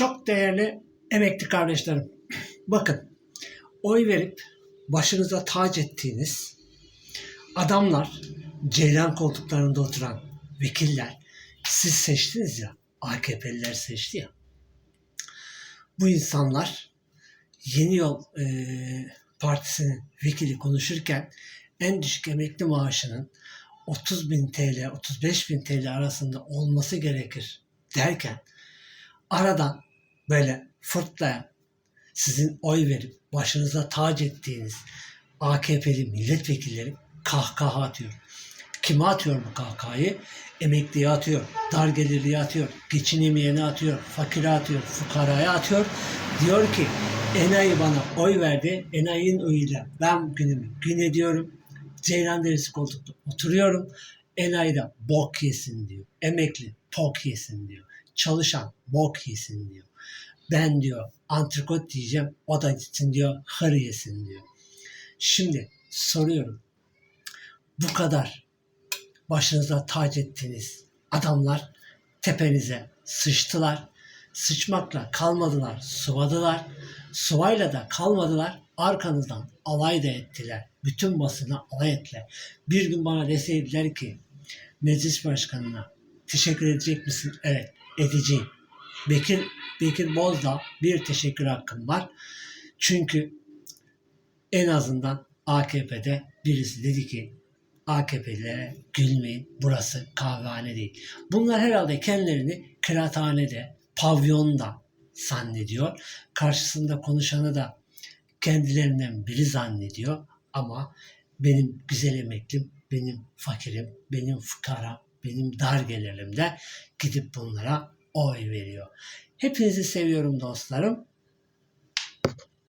Çok değerli emekli kardeşlerim. Bakın oy verip başınıza tac ettiğiniz adamlar, ceylan koltuklarında oturan vekiller siz seçtiniz ya, AKP'liler seçti ya. Bu insanlar Yeni Yol e, Partisi'nin vekili konuşurken en düşük emekli maaşının 30 bin TL, 35 bin TL arasında olması gerekir derken aradan böyle fırtlayan sizin oy verip başınıza tac ettiğiniz AKP'li milletvekilleri kahkaha atıyor. Kime atıyor bu kahkahayı? Emekliye atıyor, dar gelirliye atıyor, geçinemeyene atıyor, fakire atıyor, fukaraya atıyor. Diyor ki enayi bana oy verdi, enayinin oyuyla ben günümü gün ediyorum. Ceylan derisi koltukta oturuyorum. Enayi de bok yesin diyor. Emekli tok yesin diyor. Çalışan bok yesin diyor. Ben diyor antrikot diyeceğim o da gitsin diyor hır yesin diyor. Şimdi soruyorum. Bu kadar başınıza tac ettiğiniz adamlar tepenize sıçtılar. Sıçmakla kalmadılar, suvadılar. Suvayla da kalmadılar. Arkanızdan alay da ettiler. Bütün basına alay ettiler. Bir gün bana deseydiler ki meclis başkanına teşekkür edecek misin? Evet edeceğim. Bekir, Bekir Bozdağ bir teşekkür hakkım var. Çünkü en azından AKP'de birisi dedi ki AKP'lilere gülmeyin burası kahvehane değil. Bunlar herhalde kendilerini kıraathanede, pavyonda zannediyor. Karşısında konuşanı da kendilerinden biri zannediyor. Ama benim güzel emeklim, benim fakirim, benim fukara, benim dar gelirimde gidip bunlara oy veriyor. Hepinizi seviyorum dostlarım.